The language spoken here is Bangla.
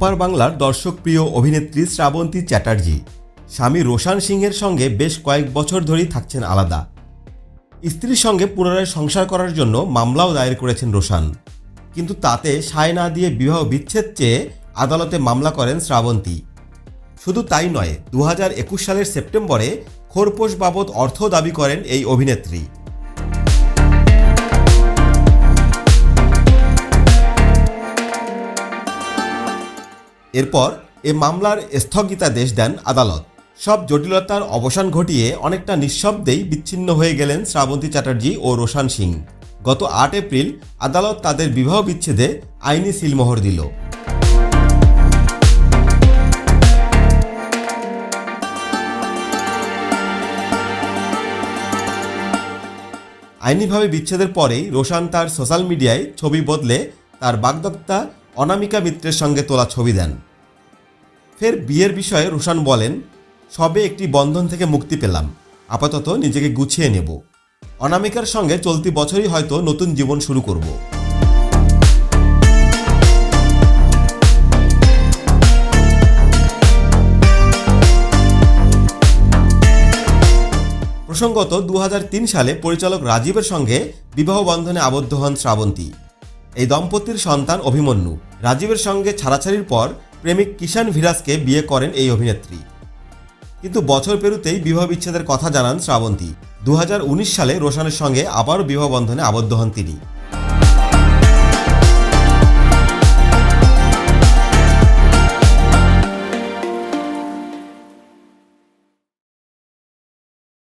ওপার বাংলার দর্শকপ্রিয় অভিনেত্রী শ্রাবন্তী চ্যাটার্জি। স্বামী রোশান সিংয়ের সঙ্গে বেশ কয়েক বছর ধরেই থাকছেন আলাদা। স্ত্রীর সঙ্গে পুনরায় সংসার করার জন্য মামলাও দায়ের করেছেন রোশান। কিন্তু তাতে সায় না দিয়ে বিবাহ বিচ্ছেদ চেয়ে আদালতে মামলা করেন শ্রাবন্তী। শুধু তাই নয় দু সালের সেপ্টেম্বরে খোরপোশ বাবদ অর্থ দাবি করেন এই অভিনেত্রী। এরপর এ মামলার স্থগিতাদেশ দেন আদালত। সব জটিলতার অবসান ঘটিয়ে অনেকটা নিঃশব্দেই বিচ্ছিন্ন হয়ে গেলেন শ্রাবন্তী চ্যাটার্জি ও রোশান সিং। গত আট এপ্রিল আদালত তাদের বিবাহ বিচ্ছেদে আইনি সিলমোহর দিল। আইনিভাবে বিচ্ছেদের পরেই রোশান তার সোশ্যাল মিডিয়ায় ছবি বদলে তার বাগদত্তা অনামিকা মিত্রের সঙ্গে তোলা ছবি দেন। ফের বিয়ের বিষয়ে রোশান বলেন, সবে একটি বন্ধন থেকে মুক্তি পেলাম। আপাতত নিজেকে গুছিয়ে নেব। অনামিকার সঙ্গে চলতি বছরই হয়তো নতুন জীবন শুরু করব। প্রসঙ্গত দু হাজার তিন সালে পরিচালক রাজীবের সঙ্গে বিবাহ বন্ধনে আবদ্ধ হন শ্রাবন্তী। এই দম্পতির সন্তান অভিমন্যু। রাজীবের সঙ্গে ছাড়াছাড়ির পর প্রেমিক কিষান ভিরাজকে বিয়ে করেন এই অভিনেত্রী। কিন্তু বছর পেরুতেই বিবাহ বিচ্ছেদের কথা জানান শ্রাবন্তী। দু হাজার উনিশ সালে রোশানের সঙ্গে আবারও বিবাহ বন্ধনে আবদ্ধ হন তিনি।